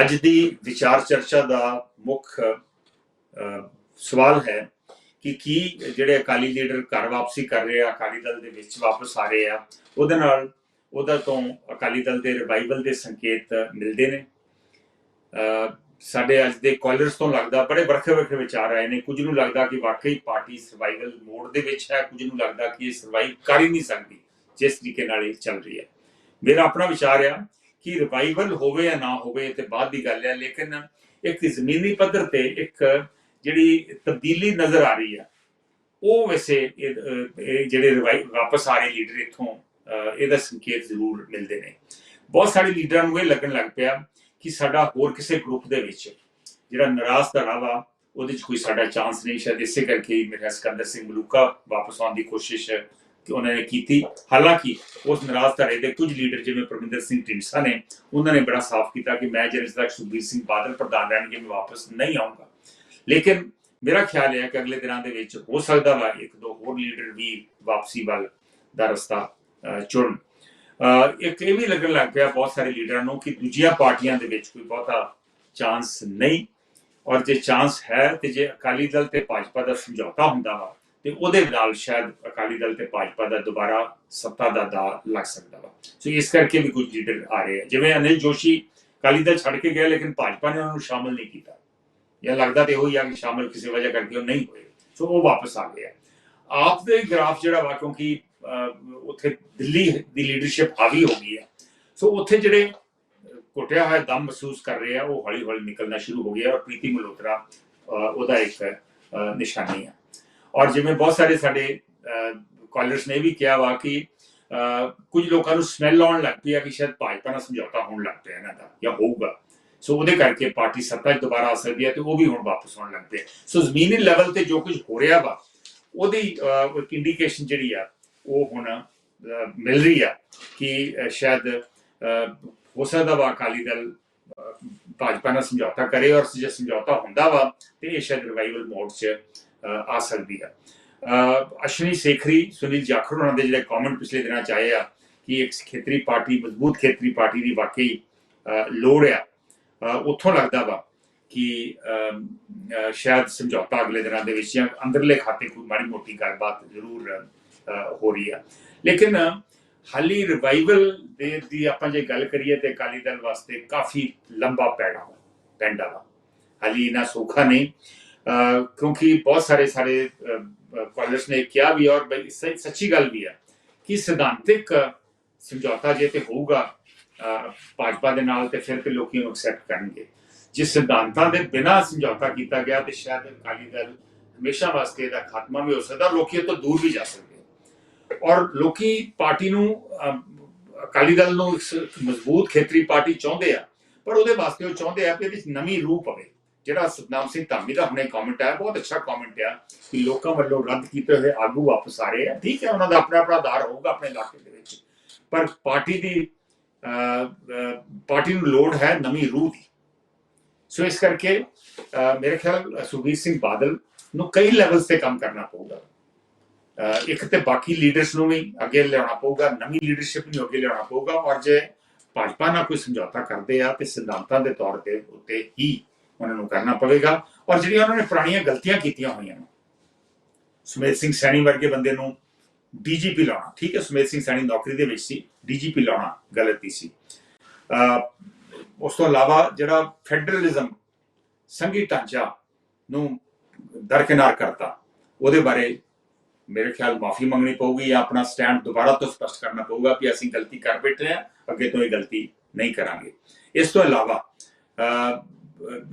ਅੱਜ ਦੀ ਵਿਚਾਰ ਚਰਚਾ ਦਾ ਮੁੱਖ ਸਵਾਲ ਹੈ ਕਿ ਕੀ ਜਿਹੜੇ ਅਕਾਲੀ ਲੀਡਰ ਘਰ ਵਾਪਸੀ ਕਰ ਰਹੇ ਆ ਅਕਾਲੀ ਦਲ ਦੇ ਵਿੱਚ ਵਾਪਸ ਆ ਰਹੇ ਆ ਉਹਦੇ ਨਾਲ ਉਹਦਾ ਤੋਂ ਅਕਾਲੀ ਦਲ ਦੇ ਰਿਵਾਈਵਲ ਦੇ ਸੰਕੇਤ ਮਿਲਦੇ ਨੇ। ਅਹ, ਸਾਡੇ ਅੱਜ ਦੇ ਕਾਲਰਸ ਤੋਂ ਲੱਗਦਾ ਬੜੇ ਵੱਖਰੇ ਵੱਖਰੇ ਵਿਚਾਰ ਆਏ ਨੇ। ਕੁਝ ਨੂੰ ਲੱਗਦਾ ਕਿ ਵਾਕਈ ਪਾਰਟੀ ਸਰਵਾਈਵਲ ਮੋਡ ਦੇ ਵਿੱਚ ਹੈ ਕੁਝ ਨੂੰ ਲੱਗਦਾ ਕਿ ਇਹ ਸਰਵਾਈਵ ਕਰ ਹੀ ਨਹੀਂ ਸਕਦੀ ਜਿਸ ਤਰੀਕੇ ਨਾਲ ਇਹ ਚੱਲ ਰਹੀ ਹੈ। ਮੇਰਾ ਆਪਣਾ ਵਿਚਾਰ ਆ ਕਿ ਰਿਵਾਈਵਲ ਹੋਵੇ ਜਾਂ ਨਾ ਹੋਵੇ ਤੇ ਬਾਅਦ ਦੀ ਗੱਲ ਹੈ, ਲੇਕਿਨ ਇੱਕ ਜ਼ਮੀਨੀ ਪੱਧਰ ਤੇ ਇੱਕ ਜਿਹੜੀ ਤਬਦੀਲੀ ਨਜ਼ਰ ਆ ਰਹੀ ਹੈ, ਉਹ ਵੈਸੇ ਜਿਹੜੇ ਵਾਪਸ ਆ ਰਹੇ ਲੀਡਰ ਇੱਥੋਂ ਇਹਦਾ ਸੰਕੇਤ ਜ਼ਰੂਰ ਮਿਲਦੇ ਨੇ। ਬਹੁਤ ਸਾਰੇ ਲੀਡਰਾਂ ਨੂੰ ਇਹ ਲੱਗਣ ਲੱਗ ਪਿਆ ਕਿ ਸਾਡਾ ਹੋਰ ਕਿਸੇ ਗਰੁੱਪ ਦੇ ਵਿੱਚ ਜਿਹੜਾ ਨਾਰਾਜ਼ ਧੜਾ ਵਾ, ਉਹਦੇ 'ਚ ਕੋਈ ਸਾਡਾ ਚਾਂਸ ਨਹੀਂ, ਸ਼ਾਇਦ ਇਸੇ ਕਰਕੇ ਹੀ ਮੇਰਾ ਸਿਕੰਦਰ ਸਿੰਘ ਮਲੂਕਾ ਵਾਪਸ ਆਉਣ ਦੀ ਕੋਸ਼ਿਸ਼ ਕਿ ਉਹਨਾਂ ਨੇ ਕੀਤੀ। ਹਾਲਾਂਕਿ ਉਸ ਨਰਾਜ ਧੜੇ ਦੇ ਕੁਝ ਲੀਡਰ ਜਿਵੇਂ ਪ੍ਰਮਿੰਦਰ ਸਿੰਘ ਢੀਂਡਸਾ ਨੇ ਉਹਨਾਂ ਨੇ ਬੜਾ ਸਾਫ਼ ਕੀਤਾ ਕਿ ਮੈਂ ਜਿਹੜੇ ਤੱਕ ਸੁਖਬੀਰ ਸਿੰਘ ਬਾਦਲ ਪ੍ਰਧਾਨ ਰਹਿਣਗੇ ਮੈਂ ਵਾਪਸ ਨਹੀਂ ਆਉਂਗਾ ਲੇਕਿਨ ਮੇਰਾ ਖਿਆਲ ਹੈ ਕਿ ਅਗਲੇ ਦਿਨਾਂ ਦੇ ਵਿੱਚ ਹੋ ਸਕਦਾ ਵਾ ਇੱਕ ਦੋ ਹੋਰ ਲੀਡਰ ਵੀ ਵਾਪਸੀ ਵੱਲ ਦਾ ਰਸਤਾ ਅਹ, ਚੁਣਨ। ਇੱਕ ਇਹ ਵੀ ਲੱਗਣ ਲੱਗ ਪਿਆ ਬਹੁਤ ਸਾਰੇ ਲੀਡਰਾਂ ਨੂੰ ਕਿ ਦੂਜੀਆਂ ਪਾਰਟੀਆਂ ਦੇ ਵਿੱਚ ਕੋਈ ਬਹੁਤਾ ਚਾਂਸ ਨਹੀਂ। ਔਰ ਜੇ ਚਾਂਸ ਹੈ ਤੇ ਜੇ ਅਕਾਲੀ ਦਲ ਤੇ ਭਾਜਪਾ ਦਾ ਸਮਝੌਤਾ ਹੁੰਦਾ ਵਾ ਤੇ ਉਹਦੇ ਨਾਲ ਸ਼ਾਇਦ ਅਕਾਲੀ ਦਲ ਤੇ ਭਾਜਪਾ ਦਾ ਦੁਬਾਰਾ ਸੱਤਾ ਦਾ ਦਾ ਲੱਗ ਸਕਦਾ ਵਾ। ਸੋ ਇਸ ਕਰਕੇ ਵੀ ਕੁਝ ਲੀਡਰ ਆ ਰਹੇ ਆ। ਜਿਵੇਂ ਅਨਿਲ ਜੋਸ਼ੀ ਅਕਾਲੀ ਦਲ ਛੱਡ ਕੇ ਗਏ ਲੇਕਿਨ ਭਾਜਪਾ ਨੇ ਉਹਨਾਂ ਨੂੰ ਸ਼ਾਮਲ ਨਹੀਂ ਕੀਤਾ। ਇਹ ਲੱਗਦਾ ਤੇ ਉਹੀ ਆ ਕਿ ਸ਼ਾਮਲ ਕਿਸੇ ਵਜ੍ਹਾ ਕਰਕੇ ਉਹ ਨਹੀਂ ਹੋਏ। ਸੋ ਉਹ ਵਾਪਸ ਆ ਗਏ ਆ। ਆਪ ਦੇ ਗ੍ਰਾਫ ਜਿਹੜਾ ਵਾ ਕਿਉਂਕਿ ਉੱਥੇ ਦਿੱਲੀ ਦੀ ਲੀਡਰਸ਼ਿਪ ਹਾਵੀ ਹੋ ਗਈ ਹੈ ਸੋ ਉੱਥੇ ਜਿਹੜੇ ਅਹ, ਘੁੱਟਿਆ ਹੋਇਆ ਦਮ ਮਹਿਸੂਸ ਕਰ ਰਹੇ ਆ ਉਹ ਹੌਲੀ ਹੌਲੀ ਨਿਕਲਣਾ ਸ਼ੁਰੂ ਹੋ ਗਿਆ ਔਰ ਪ੍ਰੀਤੀ ਮਲਹੋਤਰਾ ਉਹਦਾ ਇੱਕ ਨਿਸ਼ਾਨੀ ਆ। ਔਰ ਜਿਵੇਂ ਬਹੁਤ ਸਾਰੇ ਸਾਡੇ ਕਾਲਰਸ ਨੇ ਵੀ ਕਿਹਾ ਵਾ ਕਿ ਅਹ, ਕੁਝ ਲੋਕਾਂ ਨੂੰ ਸਮੈਲ ਆਉਣ ਲੱਗ ਪਈ ਆ ਕਿ ਸ਼ਾਇਦ ਭਾਜਪਾ ਨਾਲ ਸਮਝੌਤਾ ਹੋਣ ਲੱਗ ਪਿਆ ਇਹਨਾਂ ਦਾ ਜਾਂ ਹੋਊਗਾ। ਸੋ ਉਹਦੇ ਕਰਕੇ ਪਾਰਟੀ ਸੱਤਾ 'ਚ ਦੁਬਾਰਾ ਆ ਸਕਦੀ ਹੈ ਤੇ ਉਹ ਵੀ ਹੁਣ ਵਾਪਸ ਆਉਣ ਲੱਗ ਪਏ। ਸੋ ਜ਼ਮੀਨੀ ਲੈਵਲ ਤੇ ਜੋ ਕੁਝ ਹੋ ਰਿਹਾ ਵਾ ਉਹਦੀ ਇੰਡੀਕੇਸ਼ਨ ਜਿਹੜੀ ਆ ਉਹ ਹੁਣ ਮਿਲ ਰਹੀ ਆ ਕਿ ਸ਼ਾਇਦ ਹੋ ਸਕਦਾ ਵਾ ਅਕਾਲੀ ਦਲ ਭਾਜਪਾ ਨਾਲ ਸਮਝੌਤਾ ਕਰੇ ਔਰ ਜੇ ਸਮਝੌਤਾ ਹੁੰਦਾ ਵਾ ਤੇ ਇਹ ਸ਼ਾਇਦ ਰਿਵਾਈਵਲ ਮੋਡ 'ਚ ਆ ਸਕਦੀ ਹੈ। ਅਸ਼ਵਨੀ ਸੇਖਰੀ, ਸੁਨੀਲ ਜਾਖੜ ਉਹਨਾਂ ਦੇ ਜਿਹੜੇ ਕਮੈਂਟ ਪਿਛਲੇ ਦਿਨਾਂ ਚ ਆਏ ਆ ਕਿ ਇੱਕ ਖੇਤਰੀ ਪਾਰਟੀ, ਮਜ਼ਬੂਤ ਖੇਤਰੀ ਪਾਰਟੀ ਦੀ ਵਾਕਈ ਲੋੜ ਆ। ਉੱਥੋਂ ਲੱਗਦਾ ਵਾ ਕਿ ਸ਼ਾਇਦ ਸਮਝੌਤਾ ਅਗਲੇ ਦਿਨਾਂ ਦੇ ਵਿੱਚ ਜਾਂ ਅੰਦਰਲੇ ਖਾਤੇ ਕੋਈ ਮਾੜੀ ਮੋਟੀ ਗੱਲਬਾਤ ਜ਼ਰੂਰ ਹੋ ਰਹੀ ਆ। ਲੇਕਿਨ ਹਾਲੀ ਰਿਵਾਈਵਲ ਦੇ ਦੀ ਆਪਾਂ ਜੇ ਗੱਲ ਕਰੀਏ ਤੇ ਅਕਾਲੀ ਦਲ ਵਾਸਤੇ ਕਾਫੀ ਲੰਬਾ ਪੈੜਾ ਪੈਂਡਾ ਵਾ। ਹਾਲੀ ਨਾ ਸੌਖਾ ਨਹੀਂ। ਕਿਉਂਕਿ ਬਹੁਤ ਸਾਰੇ ਸਾਰੇ ਕਾਲਰਸ ਨੇ ਕਿਹਾ ਵੀ ਔਰ ਸੱਚੀ ਗੱਲ ਵੀ ਹੈ ਕਿ ਸਿਧਾਂਤਿਕ ਸਮਝੌਤਾ ਜੇ ਤੇ ਹੋਊਗਾ ਭਾਜਪਾ ਦੇ ਨਾਲ ਤੇ ਫਿਰ ਤੇ ਲੋਕੀ ਉਹਨੂੰ ਐਕਸੈਪਟ ਕਰਨਗੇ। ਜੇ ਸਿਧਾਂਤਾਂ ਦੇ ਬਿਨਾਂ ਸਮਝੌਤਾ ਕੀਤਾ ਗਿਆ ਤੇ ਸ਼ਾਇਦ ਅਕਾਲੀ ਦਲ ਹਮੇਸ਼ਾ ਵਾਸਤੇ ਇਹਦਾ ਖਾਤਮਾ ਵੀ ਹੋ ਸਕਦਾ, ਲੋਕੀ ਇਹ ਤੋਂ ਦੂਰ ਵੀ ਜਾ ਸਕਦੇ ਔਰ ਲੋਕੀ ਪਾਰਟੀ ਨੂੰ ਅਕਾਲੀ ਦਲ ਨੂੰ ਇੱਕ ਮਜ਼ਬੂਤ ਖੇਤਰੀ ਪਾਰਟੀ ਚਾਹੁੰਦੇ ਆ, ਪਰ ਉਹਦੇ ਵਾਸਤੇ ਉਹ ਚਾਹੁੰਦੇ ਆ ਕਿ ਇਹਦੇ ਵਿੱਚ ਨਵੀਂ ਰੂਪ ਪਵੇ। ਜਿਹੜਾ ਸਤਨਾਮ ਸਿੰਘ ਧਾਮੀ ਦਾ ਹੁਣੇ ਕਮੈਂਟ ਹੈ ਬਹੁਤ ਅੱਛਾ ਕਮੈਂਟ ਆ ਕਿ ਲੋਕਾਂ ਵੱਲੋਂ ਰੱਦ ਕੀਤੇ ਹੋਏ ਆਗੂ ਵਾਪਸ ਆ ਰਹੇ ਆ। ਠੀਕ ਹੈ, ਉਹਨਾਂ ਦਾ ਆਪਣਾ ਆਪਣਾ ਆਧਾਰ ਹੋਊਗਾ ਆਪਣੇ ਇਲਾਕੇ ਦੇ ਵਿੱਚ। ਪਰ ਪਾਰਟੀ ਦੀ ਪਾਰਟੀ ਨੂੰ ਲੋੜ ਹੈ ਨਵੀਂ ਰੂਹ ਦੀ। ਸੋ ਇਸ ਕਰਕੇ ਮੇਰੇ ਖਿਆਲ ਸੁਖਬੀਰ ਸਿੰਘ ਬਾਦਲ ਨੂੰ ਕਈ ਲੈਵਲਸ ਤੇ ਕੰਮ ਕਰਨਾ ਪਊਗਾ। ਇੱਕ ਤੇ ਬਾਕੀ ਲੀਡਰਸ ਨੂੰ ਵੀ ਅੱਗੇ ਲਿਆਉਣਾ ਪਊਗਾ, ਨਵੀਂ ਲੀਡਰਸ਼ਿਪ ਨੂੰ ਅੱਗੇ ਲਿਆਉਣਾ ਪਊਗਾ। ਔਰ ਜੇ ਭਾਜਪਾ ਨਾਲ ਕੋਈ ਸਮਝੌਤਾ ਕਰਦੇ ਆ ਤੇ ਸਿਧਾਂਤਾਂ ਦੇ ਤੌਰ ਤੇ ਉੱਤੇ ਹੀ ਉਹਨਾਂ ਨੂੰ ਕਰਨਾ ਪਵੇਗਾ। ਔਰ ਜਿਹੜੀਆਂ ਉਹਨਾਂ ਨੇ ਪੁਰਾਣੀਆਂ ਗਲਤੀਆਂ ਕੀਤੀਆਂ ਹੋਈਆਂ ਨੇ ਸੁਮੇਧ ਸਿੰਘ ਸੈਣੀ ਵਰਗੇ ਬੰਦੇ ਨੂੰ ਡੀਜੀਪੀ ਲਾਉਣਾ ਠੀਕ ਹੈ ਸੁਮੇਧ ਸਿੰਘ ਸੈਣੀ ਨੌਕਰੀ ਦੇ ਵਿੱਚ ਸੀ ਡੀਜੀਪੀ ਲਾਉਣਾ ਗਲਤੀ ਸੀ। ਉਸ ਤੋਂ ਇਲਾਵਾ ਜਿਹੜਾ ਫੈਡਰਲਿਜ਼ਮ ਸੰਘੀ ਢਾਂਚਾ ਨੂੰ ਦਰਕਿਨਾਰ ਕਰਤਾ ਉਹਦੇ ਬਾਰੇ ਮੇਰੇ ਖਿਆਲ ਮਾਫੀ ਮੰਗਣੀ ਪਊਗੀ ਜਾਂ ਆਪਣਾ ਸਟੈਂਡ ਦੁਬਾਰਾ ਤੋਂ ਸਪਸ਼ਟ ਕਰਨਾ ਪਊਗਾ ਕਿ ਅਸੀਂ ਗਲਤੀ ਕਰ ਬੈਠੇ ਹਾਂ ਅੱਗੇ ਤੋਂ ਇਹ ਗਲਤੀ ਨਹੀਂ ਕਰਾਂਗੇ। ਇਸ ਤੋਂ ਇਲਾਵਾ ਅਹ,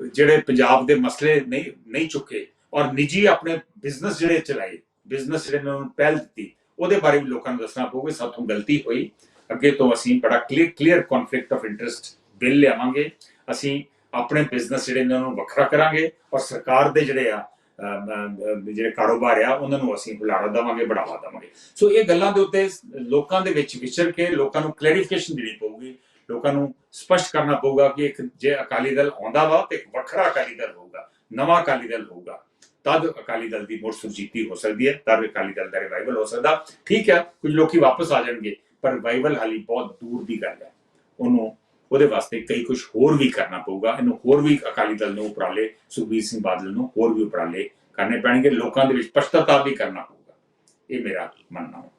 ਜਿਹੜੇ ਪੰਜਾਬ ਦੇ ਮਸਲੇ ਨਹੀਂ ਨਹੀਂ ਚੁੱਕੇ ਔਰ ਨਿੱਜੀ ਆਪਣੇ ਬਿਜ਼ਨਸ ਜਿਹੜੇ ਚਲਾਏ ਬਿਜ਼ਨਸ ਜਿਹੜੇ ਨੇ ਉਹਨੂੰ ਪਹਿਲ ਦਿੱਤੀ, ਉਹਦੇ ਬਾਰੇ ਵੀ ਲੋਕਾਂ ਨੂੰ ਦੱਸਣਾ ਪਊਗਾ ਸਾਥੋਂ ਗਲਤੀ ਹੋਈ। ਅੱਗੇ ਤੋਂ ਅਸੀਂ ਬੜਾ clear clear conflict of interest bill ਲਿਆਵਾਂਗੇ, ਅਸੀਂ ਆਪਣੇ ਬਿਜ਼ਨਸ ਜਿਹੜੇ ਨੇ ਉਹਨੂੰ ਵੱਖਰਾ ਕਰਾਂਗੇ ਔਰ ਸਰਕਾਰ ਦੇ ਜਿਹੜੇ ਆ ਜਿਹੜੇ ਕਾਰੋਬਾਰ ਆ, ਉਹਨਾਂ ਨੂੰ ਅਸੀਂ ਹੁਲਾਰਾ ਦੇਵਾਂਗੇ, ਬੜਾਵਾ ਦੇਵਾਂਗੇ। ਸੋ ਇਹ ਗੱਲਾਂ ਦੇ ਉੱਤੇ ਲੋਕਾਂ ਦੇ ਵਿੱਚ ਵਿਚਰ ਕੇ ਲੋਕਾਂ ਨੂੰ ਕਲੈਰੀਫਿਕੇਸ਼ਨ ਦੇਣੀ ਪਊਗੀ। ਲੋਕਾਂ ਨੂੰ ਸਪਸ਼ਟ ਕਰਨਾ ਪਊਗਾ ਕਿ ਇੱਕ ਜੇ ਅਕਾਲੀ ਦਲ ਆਉਂਦਾ ਵਾ ਤੇ ਇੱਕ ਵੱਖਰਾ ਅਕਾਲੀ ਦਲ ਹੋਊਗਾ, ਨਵਾਂ ਅਕਾਲੀ ਦਲ ਹੋਊਗਾ, ਤਦ ਅਕਾਲੀ ਦਲ ਦੀ ਮੁੜ ਸੁਰਜੀਤੀ ਹੋ ਸਕਦੀ ਹੈ, ਤਦ ਅਕਾਲੀ ਦਲ ਦਾ ਰਿਵਾਈਵਲ ਹੋ ਸਕਦਾ। ਠੀਕ ਹੈ, ਕੁਝ ਲੋਕੀ ਵਾਪਸ ਆ ਜਾਣਗੇ, ਪਰ ਰਿਵਾਈਵਲ ਹਾਲੀ ਬਹੁਤ ਦੂਰ ਦੀ ਗੱਲ ਹੈ। ਉਹਨੂੰ, ਉਹਦੇ ਵਾਸਤੇ ਕਈ ਕੁਝ ਹੋਰ ਵੀ ਕਰਨਾ ਪਊਗਾ, ਇਹਨੂੰ ਹੋਰ ਵੀ ਅਕਾਲੀ ਦਲ ਨੂੰ ਉਪਰਾਲੇ, ਸੁਖਬੀਰ ਸਿੰਘ ਬਾਦਲ ਨੂੰ ਹੋਰ ਵੀ ਉਪਰਾਲੇ ਕਰਨੇ ਪੈਣਗੇ, ਲੋਕਾਂ ਦੇ ਵਿੱਚ ਪਛਤਾਵਾ ਵੀ ਕਰਨਾ ਪਊਗਾ। ਇਹ ਮੇਰਾ ਮੰਨਣਾ ਹੈ।